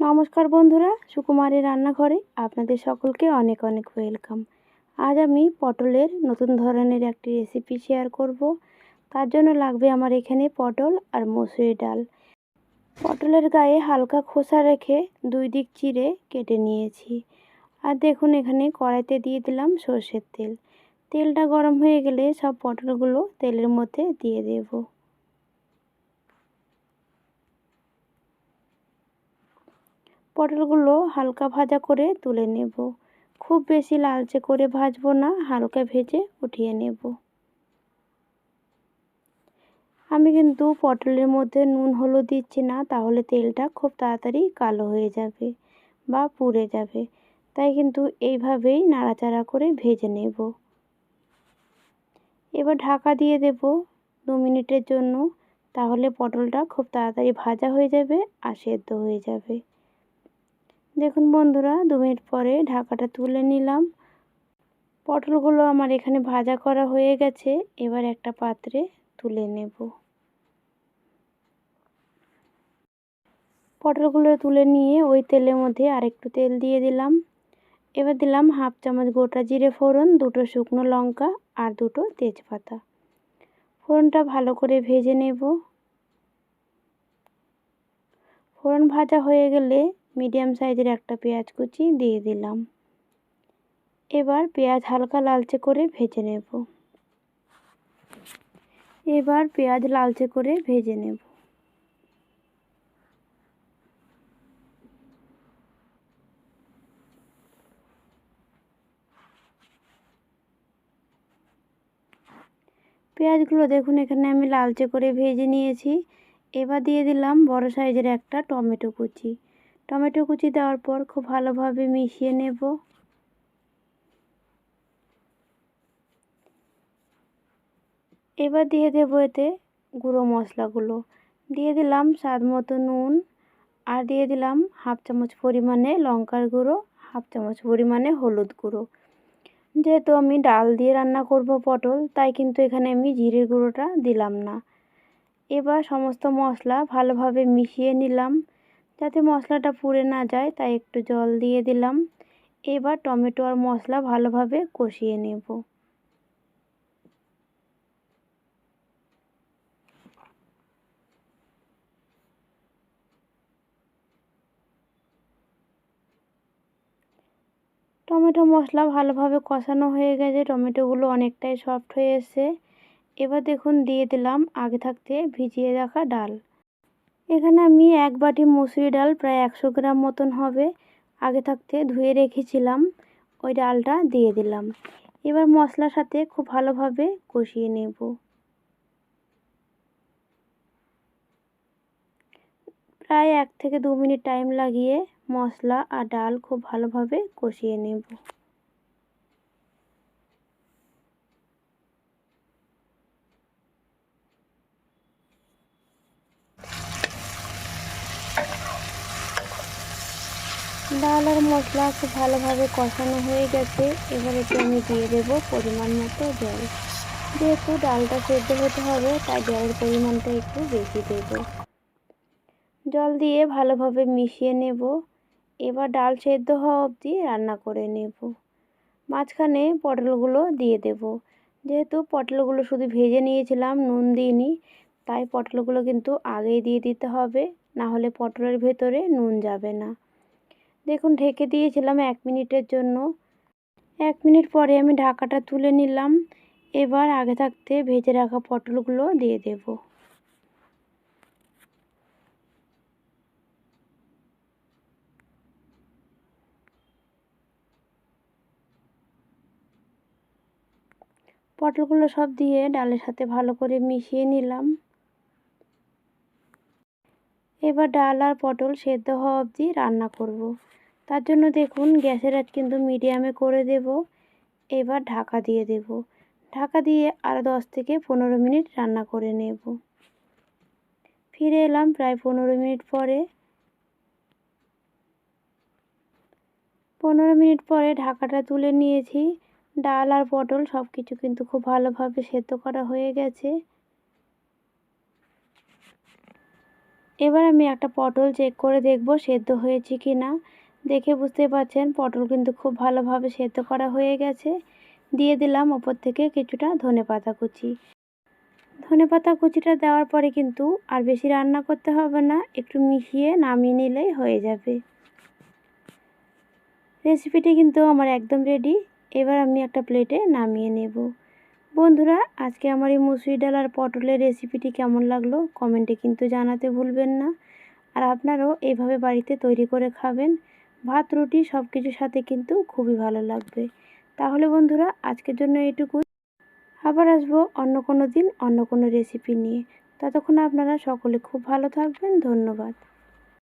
নমস্কার বন্ধুরা সুকুমারের রান্নাঘরে আপনাদের সকলকে অনেক অনেক ওয়েলকাম আজ আমি পটলের নতুন ধরনের একটি রেসিপি শেয়ার করব। তার জন্য লাগবে আমার এখানে পটল আর মসুরি ডাল। পটলের গায়ে হালকা খোসা রেখে দুই দিক চিড়ে কেটে নিয়েছি। আর দেখুন, এখানে কড়াইতে দিয়ে দিলাম সর্ষের তেল। তেলটা গরম হয়ে গেলে সব পটলগুলো তেলের মধ্যে দিয়ে দেবো। পটলগুলো হালকা ভাজা করে তুলে নেব। খুব বেশি লালচে করে ভাজবো না, হালকা ভেজে উঠিয়ে নেব। আমি কিন্তু পটলের মধ্যে নুন, হলুদ দিচ্ছি না, তাহলে তেলটা খুব তাড়াতাড়ি কালো হয়ে যাবে বা পুড়ে যাবে। তাই কিন্তু এইভাবেই নাড়াচাড়া করে ভেজে নেব। এবার ঢাকা দিয়ে দেব দু মিনিটের জন্য, তাহলে পটলটা খুব তাড়াতাড়ি ভাজা হয়ে যাবে আর সেদ্ধ হয়ে যাবে। দেখুন বন্ধুরা, দু মিনিট পরে ঢাকাটা তুলে নিলাম। পটলগুলো আমার এখানে ভাজা করা হয়ে গেছে, এবার একটা পাত্রে তুলে নেব। পটলগুলো তুলে নিয়ে ওই তেলের মধ্যে আরেকটু তেল দিয়ে দিলাম। এবার দিলাম হাফ চামচ গোটা জিরে ফোড়ন, দুটো শুকনো লঙ্কা আর দুটো তেজপাতা। ফোড়নটা ভালো করে ভেজে নেব। ফোড়ন ভাজা হয়ে গেলে মিডিয়াম সাইজের একটা পেঁয়াজ কুচি দিয়ে দিলাম। এবার পেঁয়াজ হালকা লালচে করে ভেজে নেব। এবার পেঁয়াজ লালচে করে ভেজে নেব। পেঁয়াজগুলো দেখুন এখানে আমি লালচে করে ভেজে নিয়েছি। এবার দিয়ে দিলাম বড় সাইজের একটা টমেটো কুচি। টমেটো কুচি দেওয়ার পর খুব ভালোভাবে মিশিয়ে নেব। এবার দিয়ে দেবো এতে গুঁড়ো মশলাগুলো। দিয়ে দিলাম স্বাদ মতো নুন আর দিয়ে দিলাম হাফ চামচ পরিমাণে লঙ্কার গুঁড়ো, হাফ চামচ পরিমাণে হলুদ গুঁড়ো। যেহেতু আমি ডাল দিয়ে রান্না করব পটল, তাই কিন্তু এখানে আমি জিরের গুঁড়োটা দিলাম না। এবার সমস্ত মশলা ভালোভাবে মিশিয়ে নিলাম। যাতে মশলাটা পুড়ে না যায়, তাই একটু জল দিয়ে দিলাম। এবার টমেটো আর মশলা ভালোভাবে কষিয়ে নেব। টমেটো মশলা ভালোভাবে কষানো হয়ে গেছে। টমেটোগুলো অনেকটাই সফট হয়ে এসছে। এবার দেখুন, দিয়ে দিলাম আগে থাকতে ভিজিয়ে রাখা ডাল। এখানে আমি এক বাটি মুসুরি ডাল প্রায় একশো গ্রাম মতন হবে। আগে থাকতে ধুয়ে রেখেছিলাম। ওই ডালটা দিয়ে দিলাম। এবার মশলার সাথে খুব ভালোভাবে কষিয়ে নেব। প্রায় এক থেকে দু মিনিট টাইম লাগিয়ে মশলা আর ডাল খুব ভালোভাবে কষিয়ে নেব। ডাল আর মশলা খুব ভালোভাবে কষানো হয়ে গেছে। এবার এতে আমি দিয়ে দেবো পরিমাণ মতো জল। যেহেতু ডালটা সেদ্ধ হতে হবে, তাই জলের পরিমাণটা একটু বেশি দেব। জল দিয়ে ভালোভাবে মিশিয়ে নেব। এবার ডাল সেদ্ধ হওয়া অবধি রান্না করে নেব। মাঝখানে পটলগুলো দিয়ে দেব। যেহেতু পটলগুলো শুধু ভেজে নিয়েছিলাম, নুন দিইনি, তাই পটলগুলো কিন্তু আগেই দিয়ে দিতে হবে। না হলে পটলের ভেতরে নুন যাবে না। দেখুন, ঢেকে দিয়েছিলাম এক মিনিটের জন্য। এক মিনিট পরে আমি ঢাকাটা তুলে নিলাম। এবার আগে থাকতে ভেজে রাখা পটলগুলো দিয়ে দেব। পটলগুলো সব দিয়ে ডালের সাথে ভালো করে মিশিয়ে নিলাম। এবার ডাল আর পটল সেদ্ধ হওয়া অবধি রান্না করব। তার জন্য দেখুন, গ্যাসের আজ কিন্তু মিডিয়ামে করে দেব। এবার ঢাকা দিয়ে দেব। ঢাকা দিয়ে আরও দশ থেকে পনেরো মিনিট রান্না করে নেব। ফিরে এলাম প্রায় পনেরো মিনিট পরে। পনেরো মিনিট পরে ঢাকাটা তুলে নিয়েছি। ডাল আর পটল সব কিছু কিন্তু খুব ভালোভাবে সেদ্ধ করা হয়ে গেছে। এবার আমি একটা পটল চেক করে দেখব সেদ্ধ হয়েছে কি না দেখে বুঝতে পারছেন, পটল কিন্তু খুব ভালোভাবে সেদ্ধ করা হয়ে গেছে। দিয়ে দিলাম ওপর থেকে কিছুটা ধনে পাতা কুচি। ধনে পাতা কুচিটা দেওয়ার পরে কিন্তু আর বেশি রান্না করতে হবে না, একটু মিশিয়ে নামিয়ে নিলেই হয়ে যাবে। রেসিপিটি কিন্তু আমার একদম রেডি এবার আমি একটা প্লেটে নামিয়ে নেব। বন্ধুরা, আজকে আমার এই মুসুরি ডাল আর পটলের রেসিপিটি কেমন লাগল কমেন্টে কিন্তু জানাতে ভুলবেন না। আর আপনারাও এইভাবে বাড়িতে তৈরি করে খাবেন। ভাত, রুটি সব কিছুর সাথে কিন্তু খুবই ভালো লাগবে। তাহলে বন্ধুরা, আজকের জন্য এইটুকু আবার আসব অন্য কোনো দিন অন্য কোনো রেসিপি নিয়ে। ততক্ষণ আপনারা সকলে খুব ভালো থাকবেন। ধন্যবাদ।